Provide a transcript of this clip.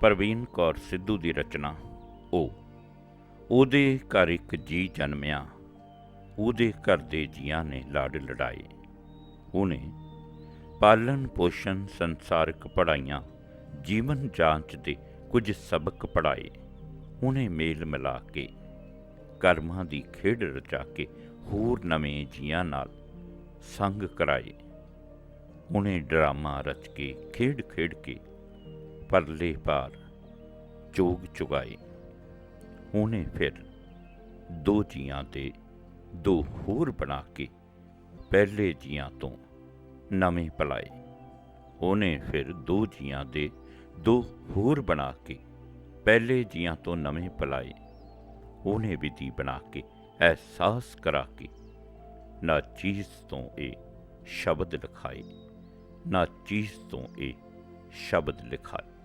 ਪ੍ਰਵੀਨ ਕੌਰ ਸਿੱਧੂ ਦੀ ਰਚਨਾ ਉਹ ਉਹਦੇ ਘਰ ਇੱਕ ਜੀ ਜਨਮਿਆ। ਉਹਦੇ ਘਰ ਦੇ ਜੀਆਂ ਨੇ ਲਾਡ ਲੜਾਏ ਉਹਨੇ ਪਾਲਣ ਪੋਸ਼ਣ ਸੰਸਾਰਿਕ ਪੜਾਈਆਂ ਜੀਵਨ ਜਾਂਚ ਦੇ ਕੁਝ ਸਬਕ ਪੜਾਏ ਉਹਨੇ ਮੇਲ ਮਿਲਾ ਕੇ ਕਰਮਾਂ ਦੀ ਖੇਡ ਰਚਾ ਕੇ ਹੋਰ ਨਵੇਂ ਜੀਆਂ ਨਾਲ ਸੰਗ ਕਰਾਏ। ਉਹਨੇ ਡਰਾਮਾ ਰਚ ਕੇ, ਖੇਡ ਖੇਡ ਕੇ ਪਰਲੇ ਪਾਰ ਚੋਗ ਚੁਗਾਏ ਉਹਨੇ ਫਿਰ ਦੋ ਜੀਆਂ ਦੇ ਦੋ ਹੋਰ ਬਣਾ ਕੇ ਪਹਿਲੇ ਜੀਆਂ ਤੋਂ ਨਵੇਂ ਪਲਾਏ ਉਹਨੇ ਫਿਰ ਦੋ ਜੀਆਂ ਦੇ ਦੋ ਹੋਰ ਬਣਾ ਕੇ ਪਹਿਲੇ ਜੀਆਂ ਤੋਂ ਨਵੇਂ ਪਲਾਏ ਉਹਨੇ ਵਿਧੀ ਬਣਾ ਕੇ ਅਹਿਸਾਸ ਕਰਾ ਕੇ ਨਾ ਚੀਜ਼ ਤੋਂ ਇਹ ਸ਼ਬਦ ਲਿਖਾਏ, ਨਾ ਚੀਜ਼ ਤੋਂ ਇਹ ਸ਼ਬਦ ਲਿਖਾਏ।